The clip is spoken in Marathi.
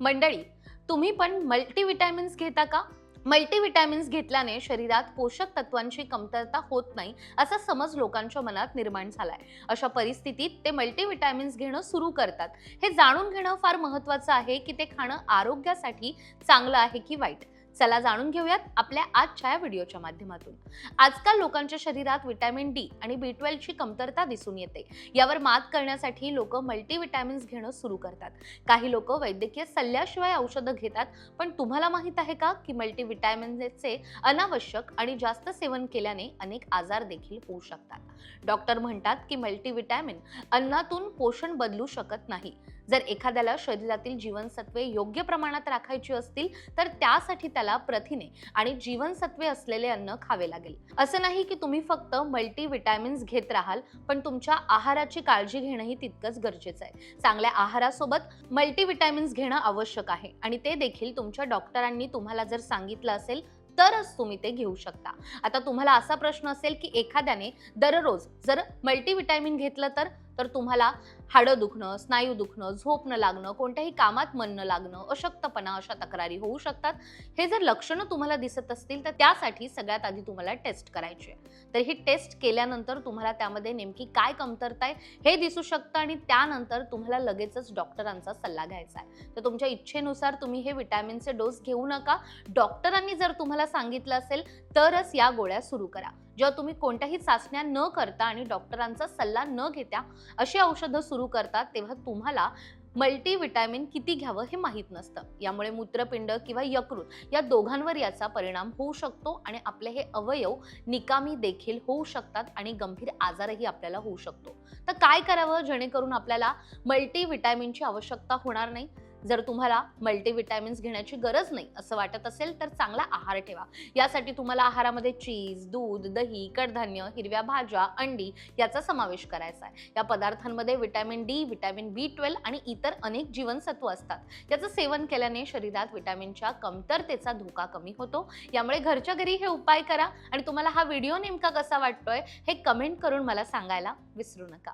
मंडळी तुम्ही पण मल्टीविटॅमिन्स घेता का? मल्टीविटॅमिन्स घेतल्याने शरीरात पोषक तत्वांची कमतरता होत नाही असा समज लोकांच्या मनात निर्माण झालाय. अशा परिस्थितीत ते मल्टीविटॅमिन्स घेणं सुरू करतात. हे जाणून घेणं फार महत्वाचं आहे की ते खाणं आरोग्यासाठी चांगलं आहे की वाईट? चला जाणून घेऊयात आपल्या आजच्या या व्हिडिओच्या माध्यमातून. आजकाल लोकांच्या शरीरात विटॅमिन डी आणि बी ट्वेल्वची कमतरता दिसून येते. यावर मात करण्यासाठी लोक मल्टीविटॅमिन्स घेणं सुरू करतात. काही लोक वैद्यकीय सल्ल्याशिवाय औषधं घेतात पण तुम्हाला माहीत आहे का की मल्टीविटॅमिनचे अनावश्यक आणि जास्त सेवन केल्याने अनेक आजार देखील होऊ शकतात? डॉक्टर म्हणतात की मल्टीविटॅमिन अन्नातून पोषण बदलू शकत नाही. जर एखाद्याला शरीरातील जीवनसत्वे योग्य प्रमाणात राखायची असतील तर त्यासाठी त्याला प्रथिने आणि जीवनसत्वे असलेले अन्न खावे लागेल. असं नाही की तुम्ही फक्त मल्टीविटॅमिन्स घेत राहाल पण तुमच्या आहाराची काळजी घेणंही तितकंच गरजेचं आहे. चांगल्या आहारासोबत मल्टीविटॅमिन्स घेणं आवश्यक आहे आणि ते देखील तुमच्या डॉक्टरांनी तुम्हाला जर सांगितलं असेल तरच तुम्ही ते घेऊ शकता. आता तुम्हाला असा प्रश्न असेल की एखाद्याने दररोज जर मल्टीविटॅमिन घेतलं तर तर तुम्हाला हाडं दुखणं स्नायू दुखणं झोप न लागणं कोणत्याही कामात मन न लागणं अशक्तपणा अशा तक्रारी होऊ शकतात. हे जर लक्षणं तुम्हाला दिसत असतील तर त्यासाठी सगळ्यात आधी तुम्हाला टेस्ट करायची आहे. तर ही टेस्ट केल्यानंतर तुम्हाला त्यामध्ये नेमकी काय कमतरता आहे हे दिसू शकतं आणि त्यानंतर तुम्हाला लगेचच डॉक्टरांचा सल्ला घ्यायचा आहे. तर तुमच्या इच्छेनुसार तुम्ही हे विटॅमिनचे डोस घेऊ नका. डॉक्टरांनी जर तुम्हाला सांगितलं असेल तरच या गोळ्या सुरू करा. जेव्हा तुम्ही कोणत्याही चाचण्या न करता आणि डॉक्टरांचा सल्ला न घेता अशी औषधं सुरू करतात तेव्हा तुम्हाला मल्टीविटॅमिन किती घ्यावं हे माहीत नसतं. यामुळे मूत्रपिंड किंवा यकृत या दोघांवर याचा परिणाम होऊ शकतो आणि आपले हे अवयव निकामी देखील होऊ शकतात आणि गंभीर आजारही आपल्याला होऊ शकतो. तर काय करावं? जेणेकरून आपल्याला मल्टीविटॅमिनची आवश्यकता होणार नाही? जर तुम्हाला मल्टीविटॅमिन्स घेण्याची गरज नाही असं वाटत असेल तर चांगला आहार ठेवा. यासाठी तुम्हाला आहारामध्ये चीज दूध दही कडधान्य हिरव्या भाज्या अंडी याचा समावेश करायचा आहे. या पदार्थांमध्ये vitamin D vitamin B twelve आणि इतर अनेक जीवनसत्व असतात. याचं सेवन केल्याने शरीरात विटॅमिनच्या कमतरतेचा धोका कमी होतो. यामुळे घरच्या घरी हे उपाय करा आणि तुम्हाला हा व्हिडिओ नेमका कसा वाटतोय हे कमेंट करून मला सांगायला विसरू नका.